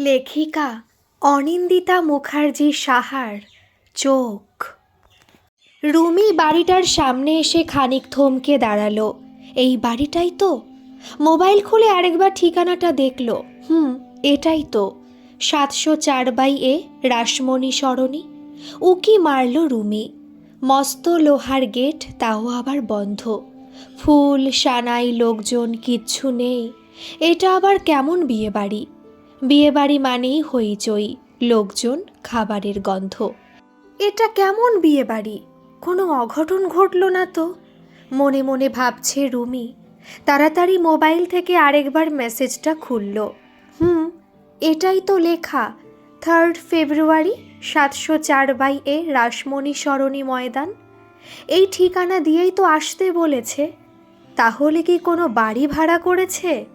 লেখিকা অনিন্দিতা মুখার্জি সাহার চোখ। রুমি বাড়িটার সামনে এসে খানিক থমকে দাঁড়াল। এই বাড়িটাই তো। মোবাইল খুলে আরেকবার ঠিকানাটা দেখল। হুম, এটাই তো। সাতশো চার বাই এ রাসমণি সরণি। উকি মারল রুমি। মস্ত লোহার গেট, তাও আবার বন্ধ। ফুল, সানাই, লোকজন, কিচ্ছু নেই। এটা আবার কেমন বিয়ে বাড়ি বিয়ে বাড়ি মানেই হইচই, লোকজন, খাবারের গন্ধ। এটা কেমন বিয়েবাড়ি? কোনো অঘটন ঘটল না তো? মনে মনে ভাবছে রুমি, তাড়াতাড়ি মোবাইল থেকে আরেকবার মেসেজটা খুলল। হুম, এটাই তো লেখা থার্ড ফেব্রুয়ারি সাতশো চার বাই এ রাসমণি সরণি ময়দান। এই ঠিকানা দিয়েই তো আসতে বলেছে। তাহলে কি কোনো বাড়ি ভাড়া করেছে?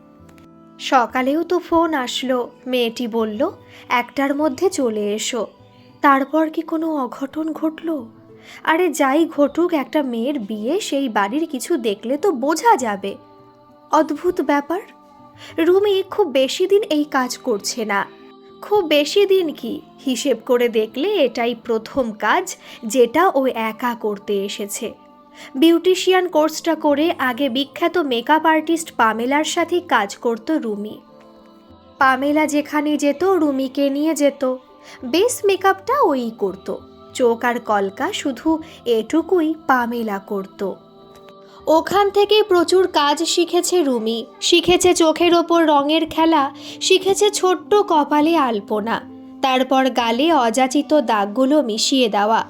সকালেও তো ফোন আসলো। মেয়েটি বলল, একটার মধ্যে চলে এসো। তারপর কি কোনো অঘটন ঘটলো? আরে যাই ঘটুক, একটা মেয়ের বিয়ে, সেই বাড়ির কিছু দেখলে তো বোঝা যাবে। অদ্ভুত ব্যাপার। রুমি খুব বেশি দিন এই কাজ করছে না। খুব বেশি দিন কি? হিসেব করে দেখলে এটাই প্রথম কাজ, যেটা ও একা করতে এসেছে। বিউটিশিয়ান কোর্সটা করে আগে বিখ্যাত মেকআপ আর্টিস্ট পামেলার সাথে কাজ করত রুমি। পামেলা যেখানে যেত, রুমিকে নিয়ে যেত। বেস মেকআপটা ওই করত। চোখ আর কলকা শুধু এটুকুই পামেলা করত। ওখান থেকে প্রচুর কাজ শিখেছে রুমি। শিখেছে চোখের ওপর রঙের খেলা, শিখেছে ছোট্ট কপালে আলপনা। তারপর গালে অযাচিত দাগগুলো মিশিয়ে দেওয়া।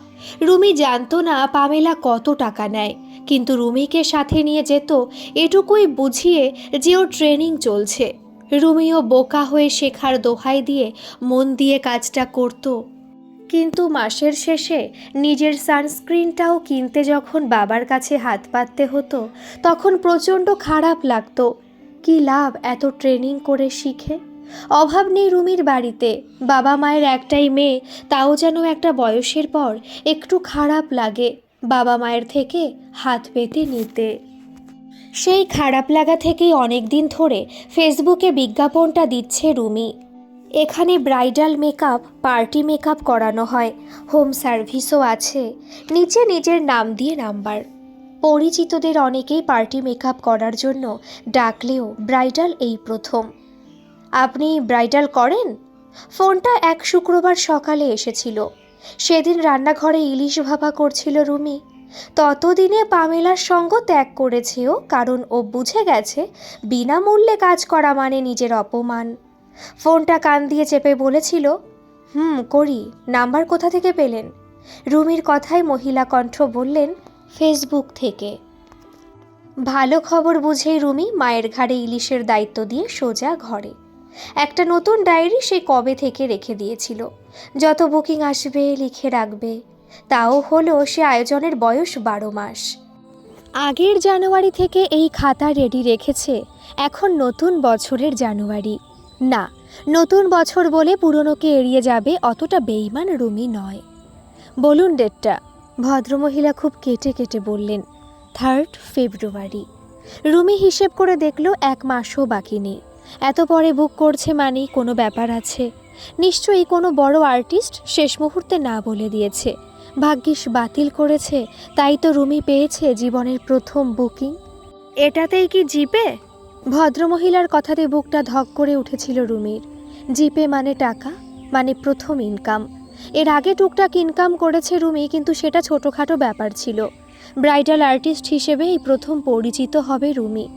রুমি জানতো না পামেলা কত টাকা নেয়, কিন্তু রুমিকে সাথে নিয়ে যেত এটুকুই বুঝিয়ে যে ওর ট্রেনিং চলছে। রুমিও বোকা হয়ে শেখার দোহাই দিয়ে মন দিয়ে কাজটা করতো। কিন্তু মাসের শেষে নিজের সানস্ক্রিনটাও কিনতে যখন বাবার কাছে হাত পাততে হতো, তখন প্রচণ্ড খারাপ লাগতো। কি লাভ এত ট্রেনিং করে শিখে? অভাব নেই রুমির বাড়িতে। বাবা মায়ের একটাই মেয়ে, তাও যেন একটা বয়সের পর একটু খারাপ লাগে। বাবা মায়ের থেকে হাত পেতে নিতে। সেই খারাপ লাগা থেকেই অনেক দিন ধরে ফেসবুকে বিজ্ঞাপনটা দিচ্ছে রুমি। এখানে ব্রাইডাল মেকআপ, পার্টি মেকআপ করানো হয়। হোম সার্ভিসও আছে। নিচে নিজের নাম দিয়ে নাম্বার। পরিচিতদের অনেকেই পার্টি মেকআপ করার জন্য ডাকলেও ব্রাইডাল এই প্রথম। আপনি ব্রাইডাল করেন? ফোনটা এক শুক্রবার সকালে এসেছিল। সেদিন রান্নাঘরে ইলিশ ভাপা করছিল রুমি। ততদিনে পামেলার সঙ্গ ত্যাগ করেছে ও কারণ ও বুঝে গেছে, বিনামূল্যে কাজ করা মানে নিজের অপমান। ফোনটা কান দিয়ে চেপে বলেছিল, হুম, করি, নাম্বার কোথা থেকে পেলেন? রুমির কথায় মহিলা কণ্ঠ বললেন, ফেসবুক থেকে। ভালো খবর বুঝেই রুমি মায়ের ঘাড়ে ইলিশের দায়িত্ব দিয়ে সোজা ঘরে একটা নতুন ডায়েরি সে কবে থেকে রেখে দিয়েছিল? যত বুকিং আসবে, লিখে রাখবে। তাও হলো সে আয়োজনের বয়স বারো মাস। আগের জানুয়ারি থেকে এই খাতা রেডি রেখেছে, এখন নতুন বছরের জানুয়ারি। না, নতুন বছর বলে পুরনোকে এড়িয়ে যাবে অতটা বেইমান রুমি নয়। বলুন ডেটটা। ভদ্রমহিলা খুব কেটে কেটে বললেন থার্ড ফেব্রুয়ারি রুমি হিসেব করে দেখল এক মাসও বাকি নেই। এত পরে বুক করছে মানেই কোনো ব্যাপার আছে। নিশ্চয়ই কোনো বড় আর্টিস্ট শেষ মুহূর্তে না বলে দিয়েছে। ভাগ্যিস বাতিল করেছে, তাই তো রুমি পেয়েছে জীবনের প্রথম বুকিং এটাতেই কি জিপে? ভদ্রমহিলার কথাতে বুকটা ধক করে উঠেছিল রুমির। জিপে মানে টাকা মানে প্রথম ইনকাম এর আগে টুকটাক ইনকাম করেছে রুমি, কিন্তু সেটা ছোটোখাটো ব্যাপার ছিল। ব্রাইডাল আর্টিস্ট হিসেবে এই প্রথম পরিচিত হবে রুমি।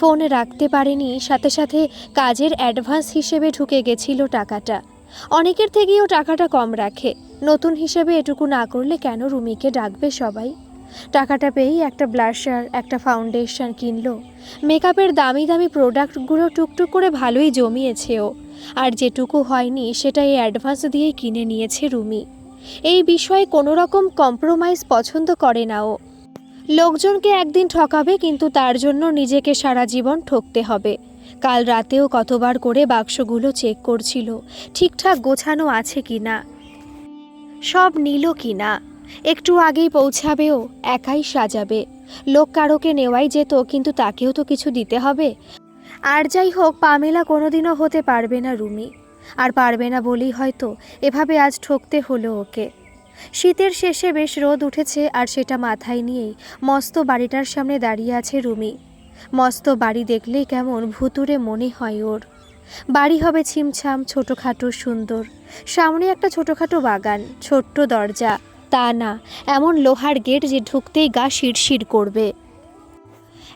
ফোন রাখতে পারেনি, সাথে সাথে কাজের অ্যাডভান্স হিসেবে ঢুকে গেছিল টাকাটা। অনেকের থেকেও টাকাটা কম রাখে। নতুন হিসেবে এটুকু না করলে কেন রুমিকে ডাকবে সবাই? টাকাটা পেয়েই একটা ব্লাশার, একটা ফাউন্ডেশন কিনলো। মেকআপের দামি দামি প্রোডাক্টগুলো টুকটুক করে ভালোই জমিয়েছে ও। আর যেটুকু হয়নি, সেটা এই অ্যাডভান্স দিয়েই কিনে নিয়েছে রুমি। এই বিষয়ে কোনো রকম কম্প্রোমাইজ পছন্দ করে না ও। লোকজনকে একদিন ঠকাবে, কিন্তু তার জন্য নিজেকে সারা জীবন ঠকতে হবে। কাল রাতেও কতবার করে বাক্সগুলো চেক করছিল, ঠিকঠাক গোছানো আছে কি না সব নিল কি না একটু আগেই পৌঁছাবেও, একাই সাজাবে। লোক কারোকে নেওয়াই যেত, কিন্তু তাকেও তো কিছু দিতে হবে। আর যাই হোক, পামেলা কোনোদিনও হতে পারবে না রুমি। আর পারবে না বলেই হয়তো, এভাবে আজ ঠকতে হলো ওকে। শীতের শেষে বেশ রোদ উঠেছে আর সেটা মাথায় নিয়েই মস্ত বাড়িটার সামনে দাঁড়িয়ে আছে রুমি। মস্ত বাড়ি দেখলেই কেমন ভুতুরে মনে হয় ওর। বাড়ি হবে ছিমছাম, ছোটোখাটো, সুন্দর। সামনে একটা ছোটোখাটো বাগান, ছোট্ট দরজা। তা না, এমন লোহার গেট যে ঢুকতেই গা শিরশির করবে।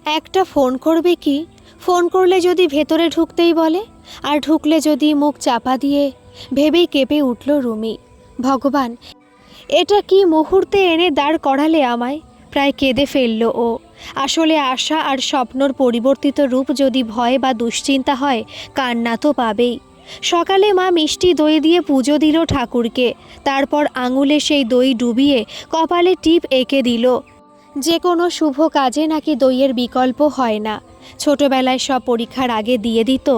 একটা ফোন করবে কি? ফোন করলে যদি ভেতরে ঢুকতেই বলে, আর ঢুকলে যদি মুখ চাপা দিয়ে, ভেবেই কেঁপে উঠল রুমি। ভগবান এটা কি মুহূর্তে এনে দাঁড় করালে আমায়? প্রায় কেঁদে ফেলল ও। আসলে আশা আর স্বপ্নর পরিবর্তিত রূপ যদি ভয় বা দুশ্চিন্তা হয়, কান্না তো পাবেই। সকালে মা মিষ্টি দই দিয়ে পুজো দিল ঠাকুরকে, তারপর আঙুলে সেই দই ডুবিয়ে কপালে টিপ এঁকে দিল। যে কোনো শুভ কাজে নাকি দইয়ের বিকল্প হয় না। ছোটবেলায় সব পরীক্ষার আগে দিয়ে দিত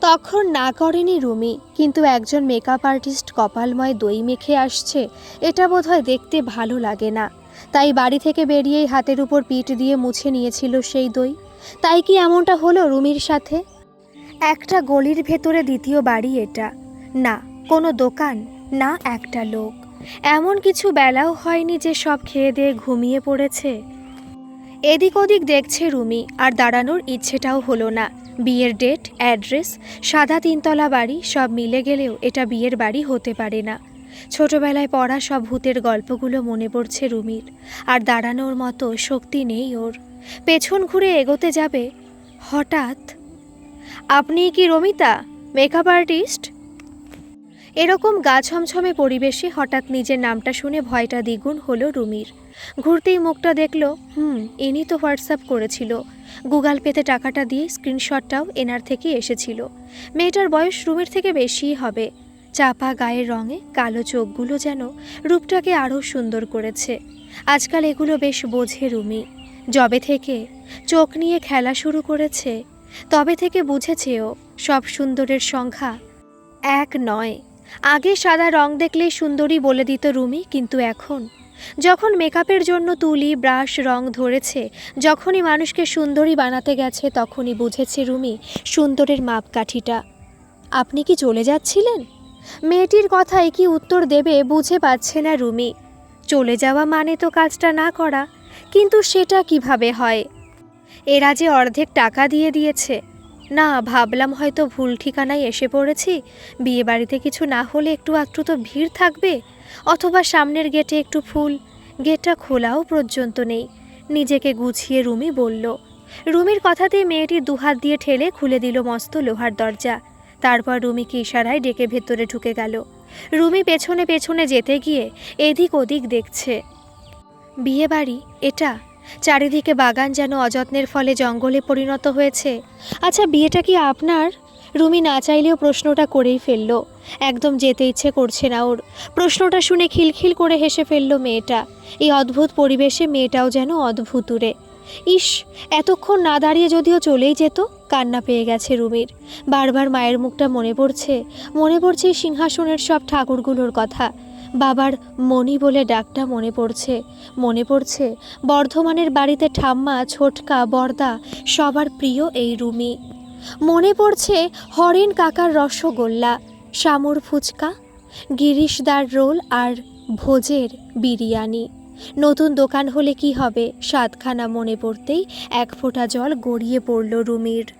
তখন না করেনি রুমি, কিন্তু একজন মেকআপ আর্টিস্ট কপালময় দই মেখে আসছে, এটা বোধহয় দেখতে ভালো লাগে না। তাই বাড়ি থেকে বেরিয়েই হাতের উপর পিঠ দিয়ে মুছে নিয়েছিল সেই দই। তাই কি এমনটা হলো রুমির সাথে? একটা গলির ভেতরে দ্বিতীয় বাড়ি এটা। না, কোনো দোকান, না একটা লোক। এমন কিছু বেলাও হয়নি যে সব খেয়ে দিয়ে ঘুমিয়ে পড়েছে। এদিক ওদিক দেখছে রুমি, আর দাঁড়ানোর ইচ্ছেটাও হলো না। বিয়ের ডেট, অ্যাড্রেস, সাদা তিনতলা বাড়ি সব মিলে গেলেও এটা বিয়ের বাড়ি হতে পারে না। ছোটবেলায় পড়া সব ভূতের গল্পগুলো মনে পড়ছে রুমির, আর দাঁড়ানোর মতো শক্তি নেই ওর। পেছন ঘুরে এগোতে যাবে, হঠাৎ। আপনি কি রমিতা? Makeup artist? এরকম গা ছমছমে পরিবেশে হঠাৎ নিজের নামটা শুনে ভয়টা দ্বিগুণ হলো রুমির। ঘুরতেই মুখটা দেখল, হুম, ইনি তো হোয়াটসঅ্যাপ করেছিল। গুগল পেতে টাকাটা দিয়ে স্ক্রিনশটটাও এনার থেকে এসেছিল। মেয়েটার বয়স রুমের থেকে বেশিই হবে। চাপা গায়ের রঙে কালো চোখগুলো যেন রূপটাকে আরও সুন্দর করেছে। আজকাল এগুলো বেশ বোঝে রুমি। যবে থেকে চোখ নিয়ে খেলা শুরু করেছে, তবে থেকে বুঝেছেও সব সুন্দরের সংখ্যা এক নয়। আগে সাদা রং দেখলেই সুন্দরী বলে দিত রুমি, কিন্তু এখন? যখন মেকআপের জন্য তুলি, ব্রাশ, রং ধরেছে, যখনই মানুষকে সুন্দরী বানাতে গেছে, তখনই বুঝেছে রুমি সুন্দরের মাপকাঠিটা। আপনি কি চলে যাচ্ছিলেন? মেয়েটির কথায় কি উত্তর দেবে বুঝে পাচ্ছে না রুমি। চলে যাওয়া মানে তো কাজটা না করা, কিন্তু সেটা কীভাবে হয়? এরা যে অর্ধেক টাকা দিয়ে দিয়েছে না, ভাবলাম হয়তো ভুল ঠিকানায় এসে পড়েছি। বিয়ে বাড়িতে কিছু না হলে একটু আধটু তো ভিড় থাকবে। অথবা সামনের গেটে একটু ফুল। গেটটা খোলাও পর্যন্ত নেই। নিজেকে গুছিয়ে রুমি বলল। রুমির কথাতেই মেয়েটি দুহাত দিয়ে ঠেলে খুলে দিল মস্ত লোহার দরজা। তারপর রুমিকে ইশারায় ডেকে ভেতরে ঢুকে গেল। রুমি পেছনে পেছনে যেতে গিয়ে এদিক ওদিক দেখছে। বিয়ে বাড়ি এটা চারিদিকে বাগান যেন অযত্নের ফলে জঙ্গলে পরিণত হয়েছে। আচ্ছা বিয়েটা কি আপনার? রুমি না চাইলেও প্রশ্নটা করেই ফেলল। একদম যেতে ইচ্ছে করছে না ওর। প্রশ্নটা শুনে খিলখিল করে হেসে ফেলল মেয়েটা। এই অদ্ভুত পরিবেশে মেয়েটাও যেন অদ্ভুতুরে ইস, এতক্ষণ না দাঁড়িয়ে যদিও চলেই যেত, কান্না পেয়ে গেছে রুমির। বারবার মায়ের মুখটা মনে পড়ছে। মনে পড়ছে সিংহাসনের সব ঠাকুরগুলোর কথা। বাবার মণি বলে ডাকটা মনে পড়ছে মনে পড়ছে বর্ধমানের বাড়িতে ঠাম্মা, ছোটকা, বর্দা সবার প্রিয় এই রুমি। মনে পড়ছে হরেন কাকার রসগোল্লা শামুর ফুচকা, গিরিশদার রোল আর ভোজের বিরিয়ানি। নতুন দোকান হলে কি হবে? সাতখানা মনে পড়তেই এক ফোঁটা জল গড়িয়ে পড়ল রুমির।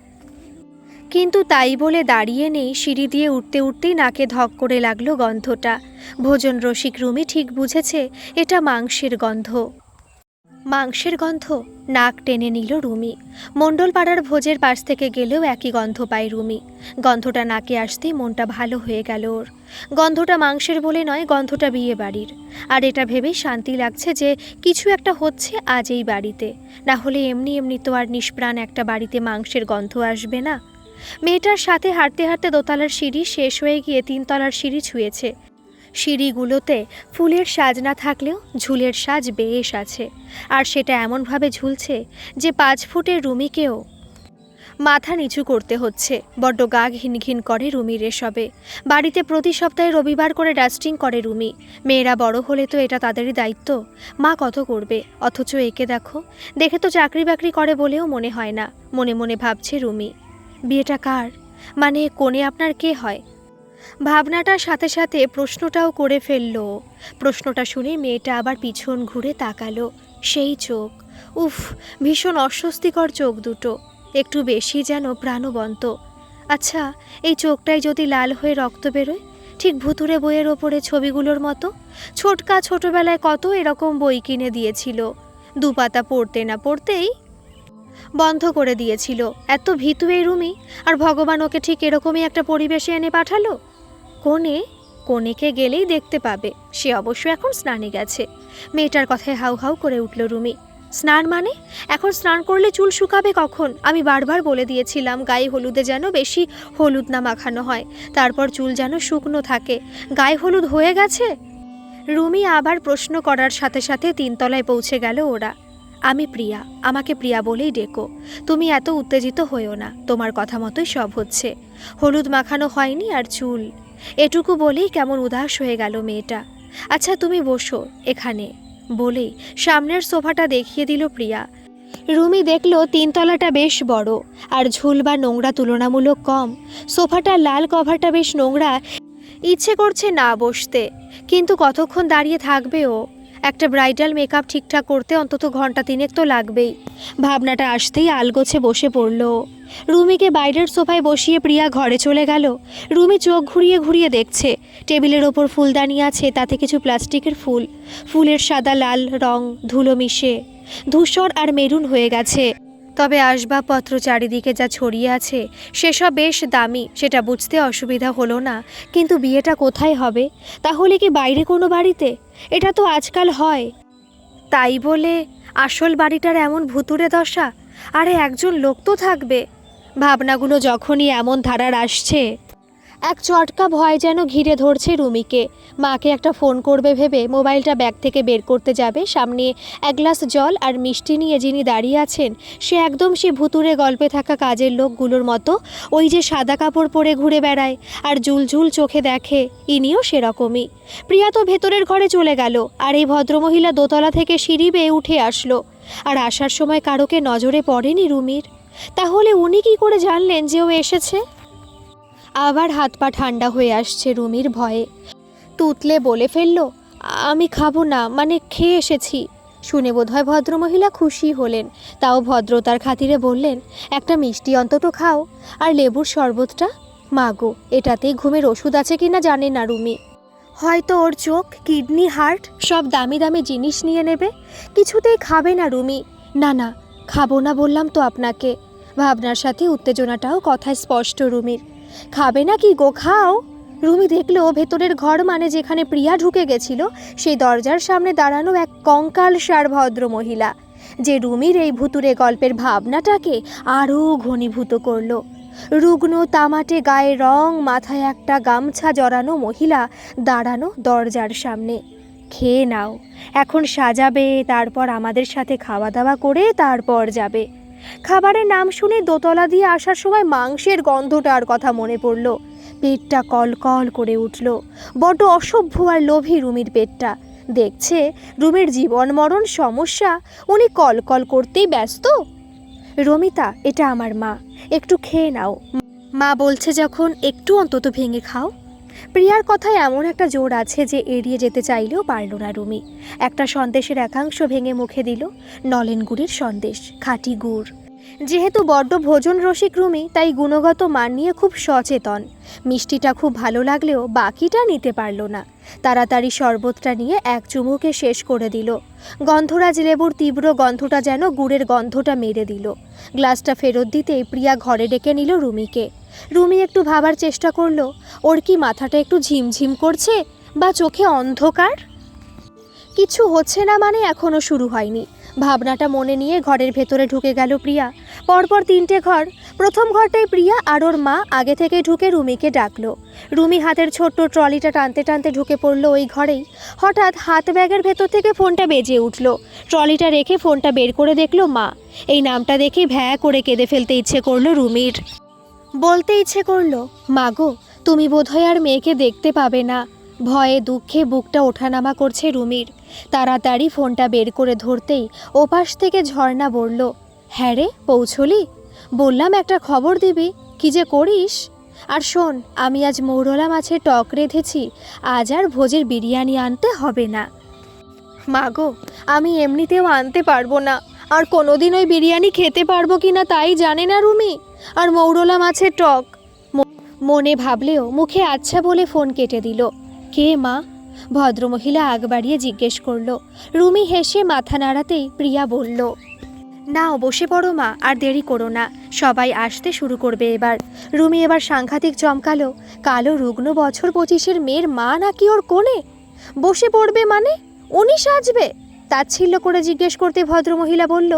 কিন্তু তাই বলে দাঁড়িয়ে নেই সিঁড়ি দিয়ে উঠতে উঠতেই নাকে ধক করে লাগল গন্ধটা। ভোজন রসিক রুমি ঠিক বুঝেছে এটা মাংসের গন্ধ। মাংসের গন্ধ? নাক টেনে নিল রুমি। মণ্ডলপাড়ার ভোজের পাশ থেকে গেলেও একই গন্ধ পায় রুমি। গন্ধটা নাকে আসতেই মনটা ভালো হয়ে গেল ওর। গন্ধটা মাংসের বলে নয়, গন্ধটা বিয়ে বাড়ির। আর এটা ভেবেই শান্তি লাগছে যে কিছু একটা হচ্ছে আজ এই বাড়িতে। না হলে এমনি এমনি তো আর নিষ্প্রাণ একটা বাড়িতে মাংসের গন্ধ আসবে না। মেয়েটার সাথে হাঁটতে হাঁটতে দোতলার সিঁড়ি শেষ হয়ে গিয়ে তিনতলার সিঁড়ি ছুঁয়েছে। সিঁড়িগুলোতে ফুলের সাজ না থাকলেও ঝুলের সাজ বেশ আছে। আর সেটা এমনভাবে ঝুলছে যে পাঁচ ফুটের রুমিকেও মাথা নিচু করতে হচ্ছে। বড্ড গা ঘিন ঘিন করে রুমির এসবে। বাড়িতে প্রতি সপ্তাহে রবিবার করে ডাস্টিং করে রুমি। মেয়েরা বড় হলে তো এটা তাদেরই দায়িত্ব। মা কত করবে? অথচ একে দেখো, দেখে তো চাকরি বাকরি করে বলেও মনে হয় না। মনে মনে ভাবছে রুমি। বিয়েটা কার? মানে কোণে আপনার কে হয়? ভাবনাটার সাথে সাথে প্রশ্নটাও করে ফেলল। প্রশ্নটা শুনে মেয়েটা আবার পিছন ঘুরে তাকালো, সেই চোখ। উফ, ভীষণ অস্বস্তিকর চোখ দুটো। একটু বেশি যেন প্রাণবন্ত। আচ্ছা এই চোখটাই যদি লাল হয়ে রক্ত বেরোয়, ঠিক ভুতুরে বইয়ের ওপরে ছবিগুলোর মতো? ছোটকা ছোটবেলায় কত এরকম বই কিনে দিয়েছিল। দুপাতা পড়তে না পড়তেই বন্ধ করে দিয়েছিল। এত ভীতু এই রুমি? আর ভগবান ওকে ঠিক এরকমই একটা পরিবেশে এনে পাঠালো? কোণে, কোণেকে গেলেই দেখতে পাবে। সে অবশ্য এখন স্নানে গেছে। মেয়েটার কথায় হাউ হাউ করে উঠল রুমি। স্নান মানে? এখন স্নান করলে চুল শুকাবে কখন? আমি বারবার বলে দিয়েছিলাম, গায়ে হলুদে যেন বেশি হলুদ না মাখানো হয়। তারপর চুল যেন শুকনো থাকে। গায়ে হলুদ হয়ে গেছে? রুমি আবার প্রশ্ন করার সাথে সাথে তিনতলায় পৌঁছে গেল ওরা। আমি প্রিয়া, আমাকে প্রিয়া বলেই ডেকো। তুমি এত উত্তেজিত হয়েও না, তোমার কথা মতোই সব হচ্ছে। হলুদ মাখানো হয়নি আর চুল। এটুকু বলেই কেমন উদাস হয়ে গেল মেয়েটা। আচ্ছা তুমি বসো, এখানে। বলেই সামনের সোফাটা দেখিয়ে দিল প্রিয়া। রুমি দেখল তিনতলাটা বেশ বড় আর ঝুল বা নোংরা তুলনামূলক কম। সোফাটার লাল কভারটা বেশ নোংরা। ইচ্ছে করছে না বসতে, কিন্তু কতক্ষণ দাঁড়িয়ে থাকবে ও? একটা ব্রাইডাল মেকআপ ঠিকঠাক করতে অন্তত ঘণ্টা তিনেক তো লাগবেই। ভাবনাটা আসতেই আলগোছে বসে পড়ল। রুমিকে বাইরের সোফায় বসিয়ে প্রিয়া ঘরে চলে গেল। রুমি চোখ ঘুরিয়ে ঘুরিয়ে দেখছে, টেবিলের ওপর ফুলদানি আছে, তাতে কিছু প্লাস্টিকের ফুল। ফুলের সাদা লাল রং, ধুলো মিশে। ধূসর আর মেরুন হয়ে গেছে। তবে আসবাবপত্র চারিদিকে যা ছড়িয়ে আছে, সেসব বেশ দামি, সেটা বুঝতে অসুবিধা হলো না। কিন্তু বিয়েটা কোথায় হবে? তাহলে কি বাইরে কোনো বাড়িতে? এটা তো আজকাল হয়। তাই বলে আসল বাড়িটার এমন ভুতুরে দশা? আরে একজন লোক তো থাকবে। ভাবনাগুলো যখনই এমন ধারার আসছে এক চটকা ভয় যেন ঘিরে ধরছে রুমিকে। মাকে একটা ফোন করবে ভেবে মোবাইলটা ব্যাগ থেকে বের করতে যাবে। সামনে এক গ্লাস জল আর মিষ্টি নিয়ে যিনি দাঁড়িয়ে আছেন, সে একদম সে ভুতুরে গল্পে থাকা কাজের লোকগুলোর মতো। ওই যে সাদা কাপড় পরে ঘুরে বেড়ায় আর ঝুলঝুল চোখে দেখে, ইনিও সেরকমই। প্রিয়া তো ভেতরের ঘরে চলে গেল আর এই ভদ্রমহিলা দোতলা থেকে সিঁড়ি বেয়ে উঠে আসলো। আর আসার সময় কারোকে নজরে পড়েনি রুমির। তাহলে উনি কি করে জানলেন যে ও এসেছে? আবার হাত পা ঠান্ডা হয়ে আসছে রুমির ভয়ে। তুতলে বলে ফেলল, আমি খাব না মানে খেয়ে এসেছি। শুনে বোধহয় ভদ্রমহিলা খুশি হলেন। তাও ভদ্রতার খাতিরে বললেন, একটা মিষ্টি অন্তত খাও, আর লেবুর শরবতটা মাগো এটাতেই ঘুমের ওষুধ আছে কিনা জানে না রুমি। হয়তো ওর চোখ, কিডনি, হার্ট, সব দামি দামি জিনিস নিয়ে নেবে? কিছুতেই খাবে না রুমি। না না, খাব না বললাম তো আপনাকে। ভাবনার সাথে উত্তেজনাটাও কথায় স্পষ্ট রুমির। খাবে না কি গো খাও? রুমি দেখল ভেতরের ঘর মানে যেখানে প্রিয়া ঢুকে গেছিল, সেই দরজার সামনে দাঁড়ানো এক কঙ্কাল সার ভদ্র মহিলা, যে রুমির এই ভুতুরে গল্পের ভাবনাটাকে আরও ঘনীভূত করল। রুগ্ন তামাটে গায়ে রং, মাথায় একটা গামছা জড়ানো মহিলা দাঁড়ানো দরজার সামনে। খেয়ে নাও, এখন সাজাবে, তারপর আমাদের সাথে খাওয়া দাওয়া করে তারপর যাবে। খাবারের নাম শুনে দোতলা দিয়ে আসার সময় মাংসের গন্ধটার কথা মনে পড়ল। পেটটা কলকল করে উঠল। বড্ড অসভ্য আর লোভী রুমির পেটটা। দেখছে রুমির জীবন মরণ সমস্যা, উনি কলকল করতেই ব্যস্ত? রমিতা, এটা আমার মা। একটু খেয়ে নাও। মা বলছে যখন একটু অন্তত ভেঙে খাও। প্রিয়ার কথায় এমন একটা জোর আছে যে এড়িয়ে যেতে চাইলেও পারল না রুমি। একটা সন্দেশের একাংশ ভেঙে মুখে দিল নলেন গুড়ের সন্দেশ, খাঁটি গুড়। যেহেতু বড্ড ভোজন রসিক রুমি, তাই গুণগত মান নিয়ে খুব সচেতন। মিষ্টিটা খুব ভালো লাগলেও বাকিটা নিতে পারল না। তাড়াতাড়ি শরবতটা নিয়ে এক চুমুকে শেষ করে দিল। গন্ধরাজ লেবুর তীব্র গন্ধটা যেন গুড়ের গন্ধটা মেরে দিল। গ্লাসটা ফেরত দিতেই প্রিয়া ঘরে ডেকে নিল রুমিকে। রুমি একটু ভাবার চেষ্টা করল। ওর কি মাথাটা একটু ঝিমঝিম করছে বা চোখে অন্ধকার? কিছু হচ্ছে না মানে এখনও শুরু হয়নি। ভাবনাটা মনে নিয়ে ঘরের ভেতরে ঢুকে গেল প্রিয়া। পরপর তিনটে ঘর। প্রথম ঘরটায় প্রিয়া আর ওর মা আগে থেকে ঢুকে রুমিকে ডাকলো। রুমি হাতের ছোট্ট ট্রলিটা টানতে টানতে ঢুকে পড়ল ওই ঘরেই। হঠাৎ হাত ব্যাগের ভেতর থেকে ফোনটা বেজে উঠল। ট্রলিটা রেখে ফোনটা বের করে দেখল মা। এই নামটা দেখে ভ্যা করে কেঁদে ফেলতে ইচ্ছে করল রুমির। বলতে ইচ্ছে করল, মাগো, তুমি বোধহয় আর মেয়েকে দেখতে পাবে না। ভয়ে দুঃখে বুকটা ওঠানামা করছে রুমির। তাড়াতাড়ি ফোনটা বের করে ধরতেই ওপাশ থেকে ঝর্ণা বলল হ্যাঁ রে, পৌঁছলি? বললাম, একটা খবর দিবি। কি যে করিস? আর শোন, আমি আজ মৌরলা মাছের টক রেঁধেছি। আজ আর ভোজের বিরিয়ানি আনতে হবে না। মাগো, আমি এমনিতেও আনতে পারব না। আর কোনোদিন ওই বিরিয়ানি খেতে পারব কি না তাই জানে না রুমি? আর মৌরলা মাছের টক। মনে ভাবলেও মুখে আচ্ছা বলে ফোন কেটে দিল। কে মা? ভদ্রমহিলা আগ বাড়িয়ে জিজ্ঞেস করল। রুমি হেসে মাথা নাড়াতেই প্রিয়া বলল নাও বসে পড়ো মা, আর দেরি করো না। সবাই আসতে শুরু করবে এবার। রুমি এবার সাংঘাতিক চমকালো, কালো রুগ্ন বছর পঁচিশের মেয়ের মা নাকি ওর কোণে বসে পড়বে মানে? উনি সাজবে? তাচ্ছিল্য করে জিজ্ঞেস করতে ভদ্রমহিলা বলল,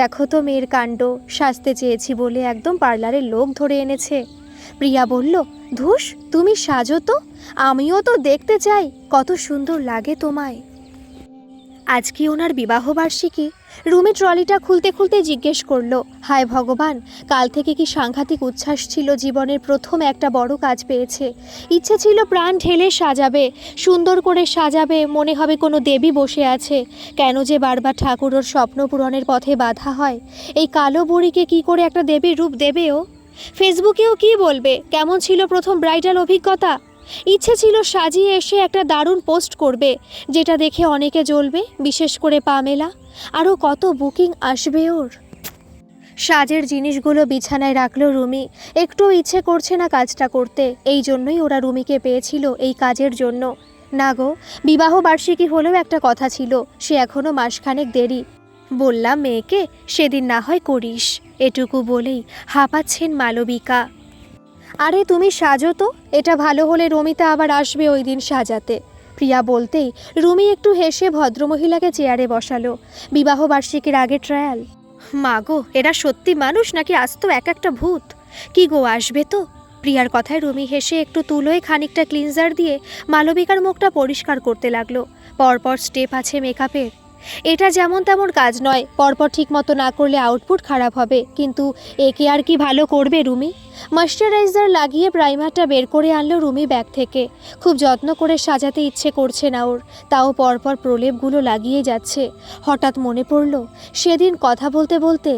দেখো তো মেয়ের কাণ্ড, সাজতে চেয়েছি বলে একদম পার্লারের লোক ধরে এনেছে। প্রিয়া বলল, ধুস, তুমি সাজো তো, আমিও তো দেখতে চাই, কত সুন্দর লাগে তোমায়। আজ কি ওনার বিবাহ বার্ষিকী রুমে ট্রলিটা খুলতে খুলতে জিজ্ঞেস করল, হায় ভগবান, কাল থেকে কি সাংঘাতিক উচ্ছ্বাস ছিল জীবনের প্রথম একটা বড় কাজ পেয়েছে। ইচ্ছে ছিল প্রাণ ঢেলে সাজাবে, সুন্দর করে সাজাবে, মনে হবে কোনো দেবী বসে আছে। কেন যে বারবার ঠাকুর ওর স্বপ্ন পূরণের পথে বাধা হয়। এই কালো বুড়িকে কি করে একটা দেবীর রূপ দেবে ও? ফেসবুকেও কি বলবে? কেমন ছিল প্রথম ব্রাইডাল অভিজ্ঞতা? ইচ্ছে ছিল সাজিয়ে এসে একটা দারুণ পোস্ট করবে, যেটা দেখে অনেকে জ্বলবে, বিশেষ করে পামেলা। আরও কত বুকিং আসবে ওর? সাজের জিনিসগুলো বিছানায় রাখল রুমি। একটু ইচ্ছে করছে না কাজটা করতে। এই জন্যই ওরা রুমিকে পেয়েছিল এই কাজের জন্য। না গো, বিবাহ বার্ষিকী হলেও একটা কথা ছিল, সে এখনও মাসখানেক দেরি। বললাম, মেয়েকে, সেদিন না হয় করিস। এটুকু বলেই হাঁপাচ্ছেন মালবিকা। আরে তুমি সাজো তো। এটা ভালো হলে রমিতা আবার আসবে ওই দিন সাজাতে। প্রিয়া বলতেই রুমি একটু হেসে ভদ্রমহিলাকে চেয়ারে বসালো। বিবাহ বার্ষিকীর আগে ট্রায়াল। মা গো, এরা সত্যি মানুষ নাকি আস্ত এক একটা ভূত? কি গো, আসবে তো? প্রিয়ার কথায় রুমি হেসে একটু তুলোয় খানিকটা ক্লিনজার দিয়ে মালবিকার মুখটা পরিষ্কার করতে লাগল। পরপর স্টেপ আছে মেকআপের এটা যেমন তেমন কাজ নয়, পরপর ঠিক মতো না করলে আউটপুট খারাপ হবে। কিন্তু একে আর কি ভালো করবে রুমি? ময়শ্চারাইজার লাগিয়ে প্রাইমারটা বের করে আনলো রুমি ব্যাগ থেকে। খুব যত্ন করে সাজাতে ইচ্ছে করছে না ওর। তাও পরপর প্রলেপগুলো লাগিয়ে যাচ্ছে। হঠাৎ মনে পড়ল, সেদিন কথা বলতে বলতে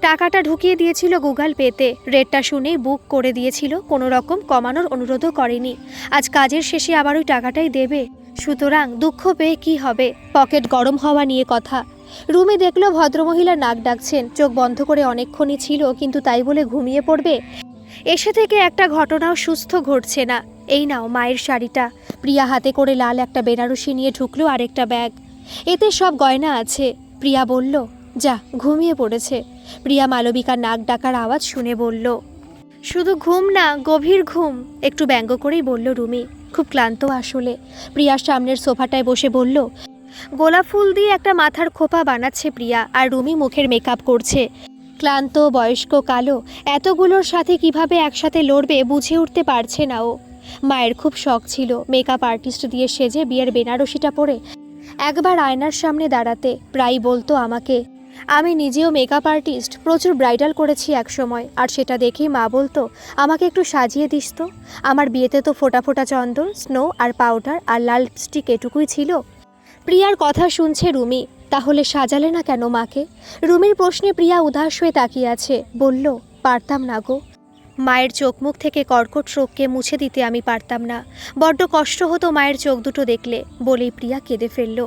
টাকাটা ঢুকিয়ে দিয়েছিল গুগল পেতে। রেটটা শুনেই বুক করে দিয়েছিল, কোনো রকম কমানোর অনুরোধও করেনি। আজ কাজের শেষে আবার ওই টাকাটাই দেবে। সুতরাং দুঃখ পেয়ে কি হবে? পকেট গরম হওয়া নিয়ে কথা। রুমে দেখল ভদ্রমহিলা নাক ডাকছেন। চোখ বন্ধ করে অনেকক্ষণই ছিল, কিন্তু তাই বলে ঘুমিয়ে পড়বে? এসে থেকে একটা ঘটনাও সুস্থ ঘটছে না। এই নাও মায়ের শাড়িটা। প্রিয়া হাতে করে লাল একটা বেনারসি নিয়ে ঢুকলো আরেকটা ব্যাগ। এতে সব গয়না আছে। প্রিয়া বলল, যা, ঘুমিয়ে পড়েছে। প্রিয়া মালবিকার নাক ডাকার আওয়াজ শুনে বলল, শুধু ঘুম না, গভীর ঘুম। একটু ব্যঙ্গ করেই বলল রুমি খুব ক্লান্ত আসলে। প্রিয়ার সামনের সোফাটায় বসে বলল, গোলাপ ফুল দিয়ে একটা মাথার খোপা বানাচ্ছে প্রিয়া, আর রুমি মুখের মেকআপ করছে। ক্লান্ত, বয়স্ক, কালো, এতগুলোর সাথে কীভাবে একসাথে লড়বে বুঝে উঠতে পারছে না ও। মায়ের খুব শখ ছিল মেকআপ আর্টিস্ট দিয়ে সেজে বিয়ের বেনারসিটা পরে একবার আয়নার সামনে দাঁড়াতে। প্রায় বলতো আমাকে আমি নিজেও মেকআপ আর্টিস্ট প্রচুর ব্রাইডাল করেছি একসময় আর সেটা দেখেই মা বলতো, আমাকে একটু সাজিয়ে দিস তো। আমার বিয়েতে তো ফোটা ফোটা চন্দন স্নো আর পাউডার আর লাল এটুকুই ছিল। প্রিয়ার কথা শুনছে রুমি, তাহলে সাজালে না কেন মাকে? রুমির প্রশ্নে প্রিয়া উদাস হয়ে তাকিয়ে আছে, বলল, পারতাম না গো। মায়ের চোখ মুখ থেকে কর্কট শোককে মুছে দিতে আমি পারতাম না। বড্ড কষ্ট হতো মায়ের চোখ দুটো দেখলে, বলেই প্রিয়া কেঁদে ফেলল।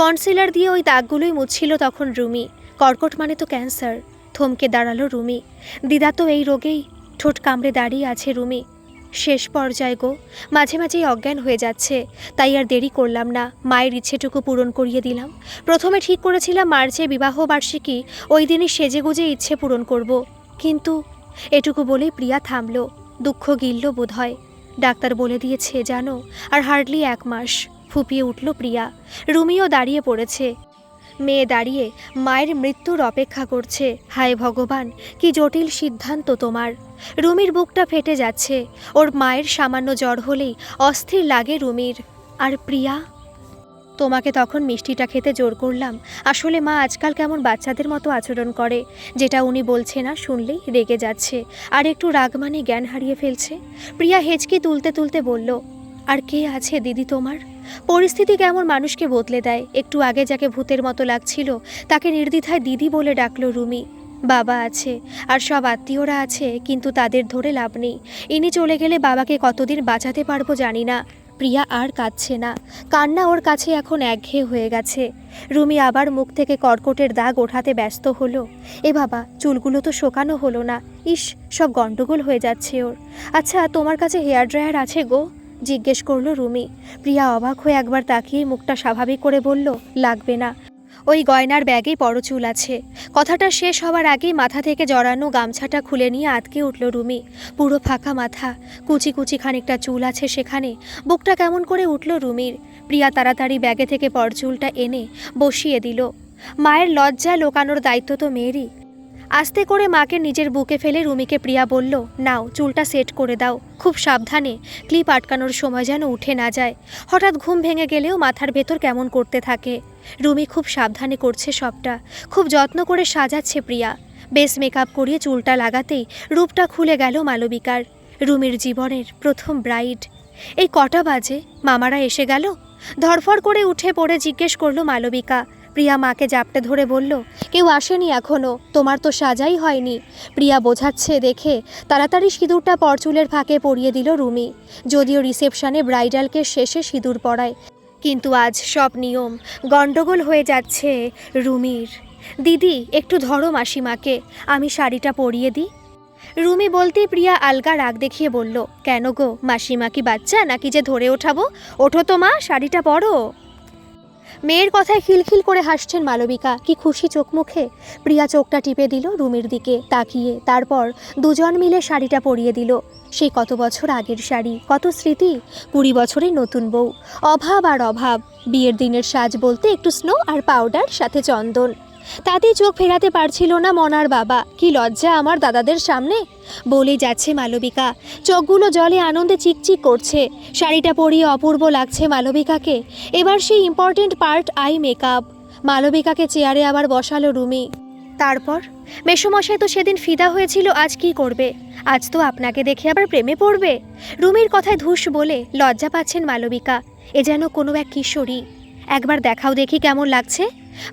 কনসিলার দিয়ে ওই দাগগুলোই মুছছিল তখন রুমি। কর্কট মানে তো ক্যান্সার। থমকে দাঁড়াল রুমি। দিদা তো এই রোগেই, ঠোঁট কামড়ে দাঁড়িয়ে আছে রুমি। শেষ পর্যায়ে গো, মাঝে মাঝেই অজ্ঞান হয়ে যাচ্ছে। তাই আর দেরি করলাম না, মায়ের ইচ্ছেটুকু পূরণ করিয়ে দিলাম। প্রথমে ঠিক করেছিলাম মার্চে বিবাহ বার্ষিকী, ওই দিনই সেজে গুজে ইচ্ছে পূরণ করব। কিন্তু এটুকু বলেই প্রিয়া থামল। দুঃখ গিলল বোধ হয় ডাক্তার বলে দিয়েছে, জানো, আর হার্ডলি এক মাস। ফুপিয়ে উঠল প্রিয়া। রুমিও দাঁড়িয়ে পড়েছে। মেয়ে দাঁড়িয়ে মায়ের মৃত্যুর অপেক্ষা করছে। হায় ভগবান, কি জটিল সিদ্ধান্ত তোমার। রুমির বুকটা ফেটে যাচ্ছে। ওর মায়ের সামান্য জ্বর হলেই অস্থির লাগে রুমির। আর প্রিয়া? তোমাকে তখন মিষ্টিটা খেতে জোর করলাম। আসলে মা আজকাল কেমন বাচ্চাদের মতো আচরণ করে। যেটা উনি বলছে না, শুনলেই রেগে যাচ্ছে। আর একটু রাগ মানে জ্ঞান হারিয়ে ফেলছে। প্রিয়া হেঁচকি তুলতে তুলতে বলল আর কে আছে দিদি তোমার? পরিস্থিতি কেমন মানুষকে বদলে দেয়? একটু আগে যাকে ভূতের মতো লাগছিল, তাকে নির্দ্বিধায় দিদি বলে ডাকলো রুমি। বাবা আছে, আর সব আত্মীয়রা আছে, কিন্তু তাদের ধরে লাভ নেই। ইনি চলে গেলে বাবাকে কতদিন বাঁচাতে পারব জানি না। প্রিয়া আর কাঁদছে না। কান্না ওর কাছে এখন একঘেয়ে হয়ে গেছে। রুমি আবার মুখ থেকে কর্কটের দাগ ওঠাতে ব্যস্ত হলো। এ বাবা, চুলগুলো তো শোকানো হলো না। ইস, সব গণ্ডগোল হয়ে যাচ্ছে ওর। আচ্ছা তোমার কাছে হেয়ার ড্রায়ার আছে গো? জিজ্ঞেস করল রুমি। প্রিয়া অবাক হয়ে একবার তাকিয়ে মুখটা স্বাভাবিক করে বলল, লাগবে না। ওই গয়নার ব্যাগেই বড় চুল আছে। কথাটা শেষ হওয়ার আগেই মাথা থেকে জড়ানো গামছাটা খুলে নিয়ে আটকে উঠল রুমি। পুরো ফাঁকা মাথা, কুচি কুচি খানিকটা চুল আছে সেখানে। বুকটা কেমন করে উঠল রুমির। প্রিয়া তাড়াতাড়ি ব্যাগে থেকে পরচুলটা এনে বসিয়ে দিল। মায়ের লজ্জা লোকানোর দায়িত্ব তো মেয়েরই। আস্তে করে মাকে নিজের বুকে ফেলে রুমিকে প্রিয়া বলল, নাও, চুলটা সেট করে দাও। খুব সাবধানে। ক্লিপ আটকানোর সময় যেন উঠে না যায়। হঠাৎ ঘুম ভেঙে গেলেও মাথার ভেতর কেমন করতে থাকে। রুমি খুব সাবধানে করছে সবটা। খুব যত্ন করে সাজাচ্ছে প্রিয়া। বেশ মেকআপ করিয়ে চুলটা লাগাতেই রূপটা খুলে গেল মালবিকার। রুমির জীবনের প্রথম ব্রাইড। এই কটা বাজে? মামারা এসে গেল? ধরফর করে উঠে পড়ে জিজ্ঞেস করল মালবিকা। প্রিয়া মাকে জাপটে ধরে বলল, কেউ আসেনি এখনও, তোমার তো সাজাই হয়নি। প্রিয়া বোঝাচ্ছে দেখে তাড়াতাড়ি সিঁদুরটা পরচুলের ফাঁকে পরিয়ে দিল রুমি। যদিও রিসেপশনে ব্রাইডালকে শেষে সিঁদুর পরায়, কিন্তু আজ সব নিয়ম গণ্ডগোল হয়ে যাচ্ছে রুমির। দিদি, একটু ধরো মাসিমাকে, আমি শাড়িটা পরিয়ে দিই? রুমি বলতেই প্রিয়া আলগা রাগ দেখিয়ে বলল, কেন গো, মাসিমা কি বাচ্চা নাকি যে ধরে ওঠাবো? ওঠো তো মা, শাড়িটা পরো। মেয়ের কথায় খিলখিল করে হাসছেন মালবিকা। কি খুশি চোখ মুখে? প্রিয়া চোখটা টিপে দিল রুমির দিকে, তাকিয়ে, তারপর দুজন মিলে শাড়িটা পরিয়ে দিল। সেই কত বছর আগের শাড়ি, কত স্মৃতি? কুড়ি বছরের নতুন বউ। অভাব আর অভাব, বিয়ের দিনের সাজ বলতে একটু স্নো আর পাউডার সাথে চন্দন। তাতেই চোখ ফেরাতে পারছিল না মনার বাবা। কি লজ্জা আমার দাদাদের সামনে? বলেই যাচ্ছে মালবিকা। চোখগুলো জলে আনন্দে চিকচিক করছে। শাড়িটা পরিয়ে অপূর্ব লাগছে মালবিকাকে। এবার সেই ইম্পর্টেন্ট পার্ট আই মেকআপ মালবিকাকে চেয়ারে আবার বসালো রুমি। তারপর? মেসোমশাই তো সেদিন ফিদা হয়েছিল, আজ কি করবে? আজ তো আপনাকে দেখে আবার প্রেমে পড়বে। রুমির কথায় ধুস বলে লজ্জা পাচ্ছেন মালবিকা। এ যেন কোনো এক কিশোরী। একবার দেখাও দেখি কেমন লাগছে।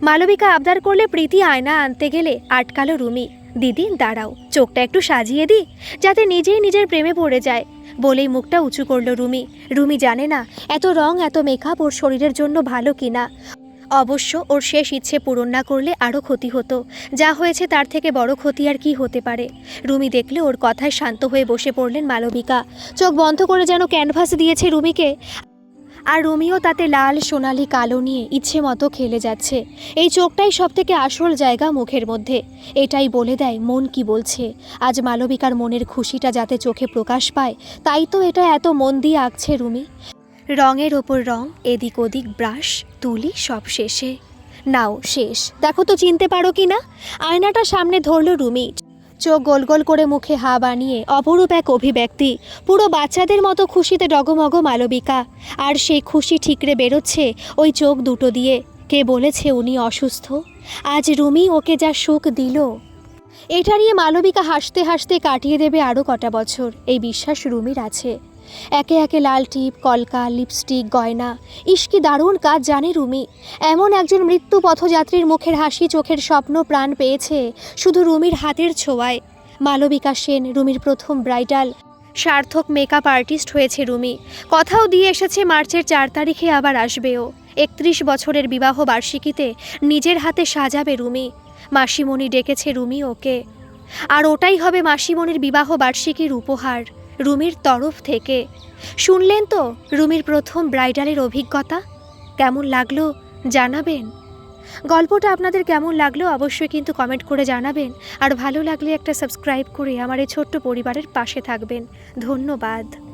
মালবিকা আবদার করলে প্রীতি আয়না আনতে গেলে আটকালো রুমি। দিদি, দাঁড়াও, চোখটা একটু সাজিয়ে দিই, যাতে নিজেই নিজের প্রেমে পড়ে যায়, বলেই মুখটা উঁচু করল রুমি। রুমি জানে না, এত রং, এত মেকআপ ওর শরীরের জন্য ভালো কিনা। অবশ্য ওর শেষ ইচ্ছে পূরণ না করলে আরও ক্ষতি হতো। যা হয়েছে তার থেকে বড় ক্ষতি আর কি হতে পারে। রুমি দেখলে ওর কথায় শান্ত হয়ে বসে পড়লেন মালবিকা। চোখ বন্ধ করে যেন ক্যানভাস দিয়েছে রুমিকে। আর রুমিও তাতে লাল, সোনালি, কালো নিয়ে ইচ্ছে মতো খেলে যাচ্ছে। এই চোখটাই সব থেকে আসল জায়গা মুখের মধ্যে। এটাই বলে দেয় মন কি বলছে। আজ মালবিকার মনের খুশিটা যাতে চোখে প্রকাশ পায়, তাই তো এটা এত মন দিয়ে আঁকছে রুমি। রঙের ওপর রং, এদিক ওদিক ব্রাশ, তুলি সব শেষে। নাও, শেষ। দেখো তো চিনতে পারো কি না? আয়নাটা সামনে ধরলো রুমি। চোখ গোল গোল করে মুখে হা বানিয়ে অপরূপ এক অভিব্যক্তি। পুরো বাচ্চাদের মতো খুশিতে ডগমগ মালবিকা। আর সেই খুশি ঠিকরে বেরোচ্ছে ওই চোখ দুটো দিয়ে। কে বলেছে উনি অসুস্থ? আজ রুমি ওকে যা সুখ দিল। এটা নিয়ে মালবিকা হাসতে হাসতে কাটিয়ে দেবে আরও কটা বছর। এই বিশ্বাস রুমির আছে। একে একে লাল টিপ, কলকা লিপস্টিক গয়না ইস্কি দারুণ কাজ জানে রুমি। এমন একজন মৃত্যু পথযাত্রীর মুখের হাসি, চোখের স্বপ্ন প্রাণ পেয়েছে শুধু রুমির হাতের ছোঁয়ায়। মালবিকা সেন, রুমির প্রথম ব্রাইডাল। সার্থক মেকআপ আর্টিস্ট হয়েছে রুমি। কথাও দিয়ে এসেছে মার্চের চার তারিখে আবার আসবেও। একত্রিশ বছরের বিবাহ বার্ষিকীতে নিজের হাতে সাজাবে রুমি। মাসিমণি ডেকেছে রুমি ওকে। আর ওটাই হবে মাসিমণির বিবাহ বার্ষিকীর উপহার। রুমির তরফ থেকে। শুনলেন তো রুমির প্রথম ব্রাইডালের অভিজ্ঞতা? কেমন লাগল জানাবেন? গল্পটা আপনাদের কেমন লাগল অবশ্যই কিন্তু কমেন্ট করে জানাবেন। আর ভালো লাগলে একটা সাবস্ক্রাইব করে আমার এই ছোট্ট পরিবারের পাশে থাকবেন। ধন্যবাদ।